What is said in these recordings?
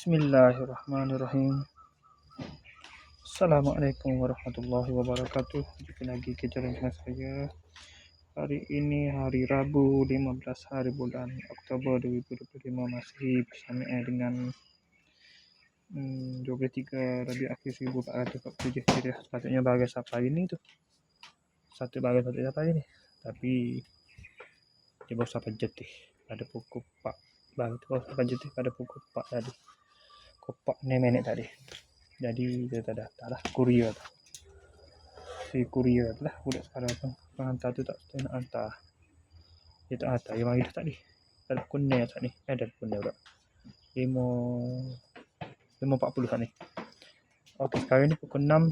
Bismillahirrahmanirrahim. Assalamualaikum warahmatullahi wabarakatuh. Jumpa lagi ke jalan dengan saya. Hari ini hari Rabu 15 hari bulan Oktober 2025 masih bersama dengan hmm, 23 Rabi Akhir 1447 Hijriah. Sepatutnya bagai siapa hari ni tu. Satu bagai satu siapa hari ni. Tapi dia baru sampai jetih pada pukul 4 baru tu sampai jetih pada pukul 4 tadi ni minit tadi. Jadi dia tak datang lah kurier tu. Si kurier tu lah budak sekarang tu. Penghantar tu tak tak nak hantar. Dia tak hantar dia mari dah tadi. Dalam kuning tak ni eh dalam kuning pula. Lima lima empat puluh ni ok sekarang ni pukul enam.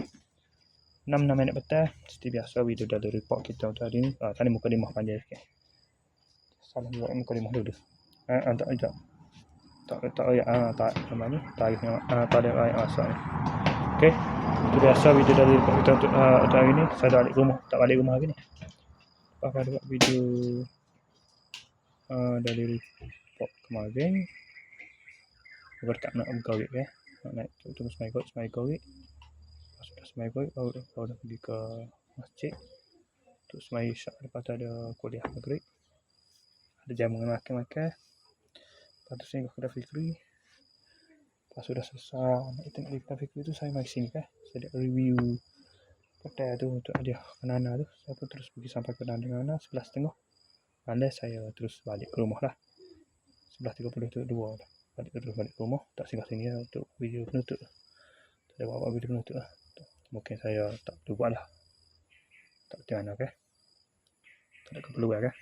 Enam enam minit petang seperti biasa video dari report kita untuk hari ni. Ah, tadi muka dimah panjang sikit. Salam buat muka dimah dulu. Eh, tak, tak tak tak ayat ah tak nama ni tarikh yang ah tak ada ayat asal okey itu biasa video dari kita untuk uh, untuk hari ni saya dah balik rumah tak balik rumah lagi ni akan buat video uh, dari report kemarin Agar tak nak buka wik ya. Nak naik tu tunggu semai kot, semai kot wik. Sudah semai kot, baru dah, dah pergi ke masjid. Untuk semai isyak, lepas tu ada kuliah maghrib. Ada jamu makan-makan. Lepas saya ke kedai Fikri. Lepas sudah selesai nak tengok di kedai Fikri tu saya mari sini kan. Saya ada review kedai tu untuk dia Nana tu. Saya pun terus pergi sampai ke Nana sebelas tengah. Anda saya terus balik ke rumah lah. Sebelah tiga puluh tu dua lah. Balik terus balik ke rumah. Tak singgah sini lah untuk video penutup. Tak ada buat-buat video penutup lah. Mungkin saya tak perlu buat lah. Tak mana okay. Tak ada keperluan kan.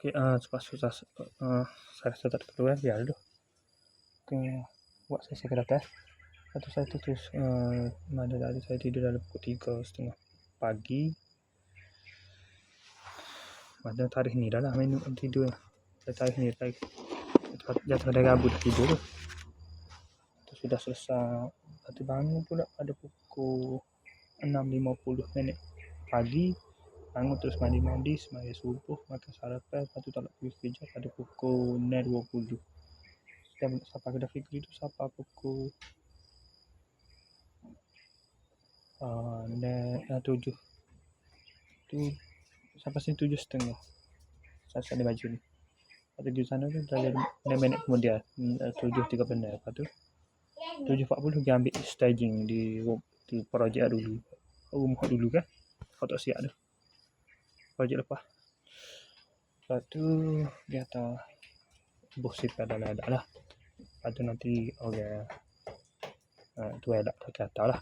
Okey, uh, sebab susah uh, saya tak perlu kan, biar dulu. Okey, buat saya atas. Lepas tu saya terus, uh, mana tadi saya tidur dalam pukul tiga setengah pagi. Mana tarikh ni dah lah minum tidur. Saya tarikh ni, tarikh. Jatuh ada gabut tidur tu. Tu sudah selesai. Tu bangun pula pada pukul 6.50 minit pagi bangun terus mandi-mandi semaya subuh makan sarapan lepas tu tak nak pergi kerja pada pukul 9.20 dan sampai kedai fikri tu sampai pukul uh, uh, tujuh. Tu sampai sini tujuh setengah. Saya ada baju ni. Lepas tu sana tu dalam 6 minit kemudian. Uh, tujuh tiga benar lepas tu tujuh empat puluh dia ambil staging di di projek dulu. Rumah dulu kan? Kau tak siap tu projek lepas. Lepas tu dia kata bos sipar dah ada lah. Lepas tu nanti orang uh, tu ada tak kata lah.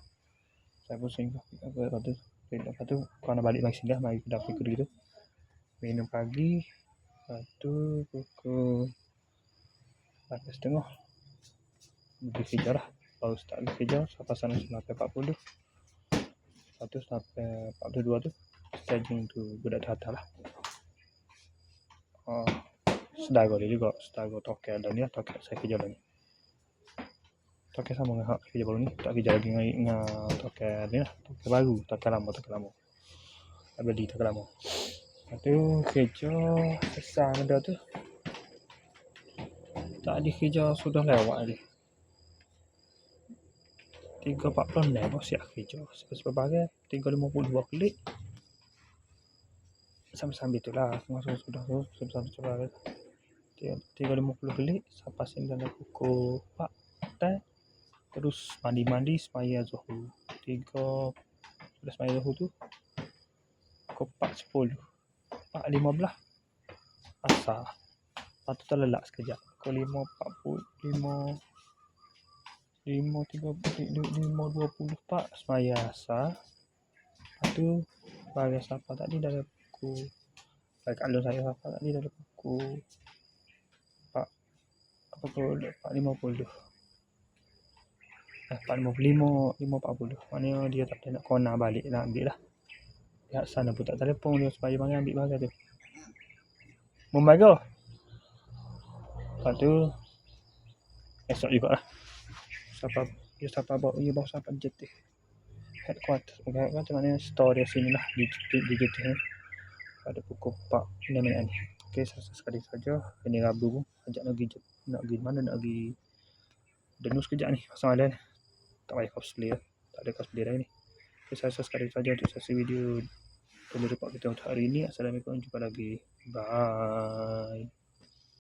Saya pun singgah lepas tu lepas tu kau nak balik lagi singgah mari kita fikir gitu. Minum pagi lepas tu pukul 8.30 pergi kerja lah. Baru start kerja sampai sana sampai 40 lepas tu sampai 42 tu staging tu budak tata lah. Oh, sedago dia juga sedago toke ada ni lah toke saya kerja lagi. Toke sama dengan hak kerja baru ni tak kerja lagi dengan, dengan toke ni lah. Toke baru toke lama toke lama. Tak beli toke lama. Tu kerja selesai benda tu. Tak ada kerja sudah lewat ni. Tiga empat puluh enam siap kerja. Sebab sebagai tiga lima puluh dua klik sambil-sambil tu lah. Masa sudah tu sambil-sambil coba kan. Tiga lima puluh belik sampai sini dalam pukul empat dan terus mandi-mandi semaya zuhur. Tiga sudah semaya zuhur tu pukul empat sepuluh. Empat lima belah. Asal lepas tu terlelak sekejap. Pukul lima empat puluh lima lima tiga lima dua puluh empat semaya asal lepas tu bagi siapa tadi dalam pukul kalau saya hafal tadi dari pukul 4 apa pukul 4.50 eh 4.55 5.40 maknanya dia tak ada nak balik nak ambil lah. Pihak sana pun tak telefon dia supaya bang ambil bahagian tu. Membaga lepas tu esok jugalah siapa dia siapa bawa dia bawa siapa jetih headquarter headquarter maknanya store dia sini lah di, di, di jetih ni pada pukul 4 6 minit ni. Okey, sekali saja. Ini Rabu. Ajak nak pergi, nak pergi mana? Nak pergi Denus sekejap ni pasal malam ni. Tak payah cosplay lah. Tak ada cosplay dah ni. Okay, saya rasa sekali saja untuk sesi video Tulis report kita untuk hari ini. Assalamualaikum. Jumpa lagi. Bye.